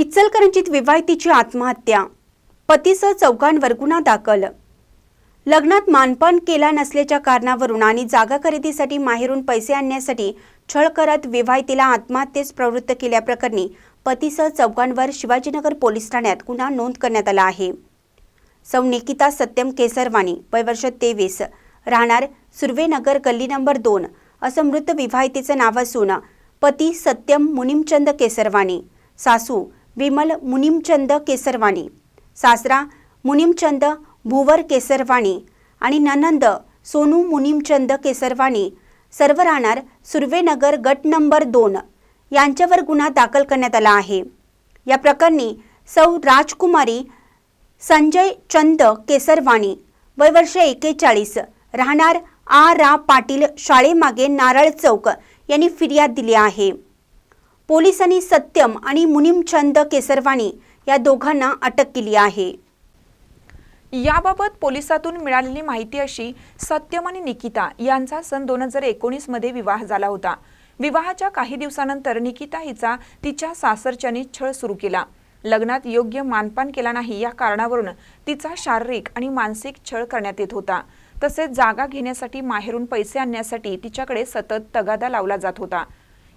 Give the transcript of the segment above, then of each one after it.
इचलकरंजीत विवाहितीची आत्महत्या. पतीसह चौघांवर गुन्हा दाखल. लग्नात मानपान केला नसल्याच्या कारणावरून आणि जागा खरेदीसाठी माहेरून पैसे आणण्यासाठी छळ करत विवाहितीला आत्महत्येस प्रवृत्त केल्याप्रकरणी पतीसह चौघांवर शिवाजीनगर पोलीस ठाण्यात गुन्हा नोंद करण्यात आला आहे. सौ. निकिता सत्यम केसरवाणी वयवर्ष तेवीस राहणार सुर्वेनगर गल्ली नंबर दोन असं मृत विवाहितेचं नाव असून पती सत्यम मुनिमचंद केसरवाणी सासू विमल मुनिमचंद केसरवाणी. सासरा मुनिमचंद भुवर केसरवाणी आणि ननंद सोनू मुनिमचंद केसरवाणी. सर्व राहणार सुर्वेनगर गट नंबर दोन. यांच्यावर गुन्हा दाखल करण्यात आला आहे. या प्रकरणी सौ राजकुमारी संजय चंद केसरवाणी वय वर्ष एकेचाळीस. राहणार आ. रा. पाटील शाळेमागे नारळ चौक यांनी फिर्याद दिली आहे. पोलिसांनी सत्यम आणि मुनिमचंद केसरवाणी या दोघांना अटक केली आहे. याबाबत पोलिसातून मिळालेली माहिती अशी सत्यम आणि निकिता यांचा सन दोन हजार एकोणीसमध्ये विवाह झाला होता. विवाहाच्या काही दिवसानंतर निकिता हिचा तिच्या सासरच्याने छळ सुरू केला. लग्नात योग्य मानपान केला नाही या कारणावरून तिचा शारीरिक आणि मानसिक छळ करण्यात येत होता. तसेच जागा घेण्यासाठी माहेरून पैसे आणण्यासाठी तिच्याकडे सतत तगादा लावला जात होता.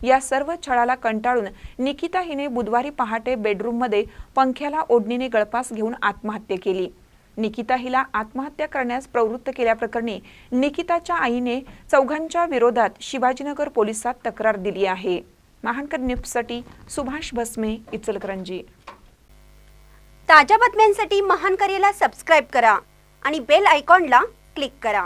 या सर्व छळाला कंटाळून निकिता हिने बुधवारी पहाटे बेडरूममध्ये पंख्याला ओढणीने गळपास घेऊन आत्महत्या केली. निकिता हिला आत्महत्या करण्यास प्रवृत्त केल्याप्रकरणी निकिताच्या आईने चौघांच्या विरोधात शिवाजीनगर पोलिसात तक्रार दिली आहे. महानकर न्यूजसाठी सुभाष भस्मे इचलकरंजी. ताज्या बातम्यांसाठी महानकरीला सबस्क्राईब करा आणि बेल आयकॉनला क्लिक करा.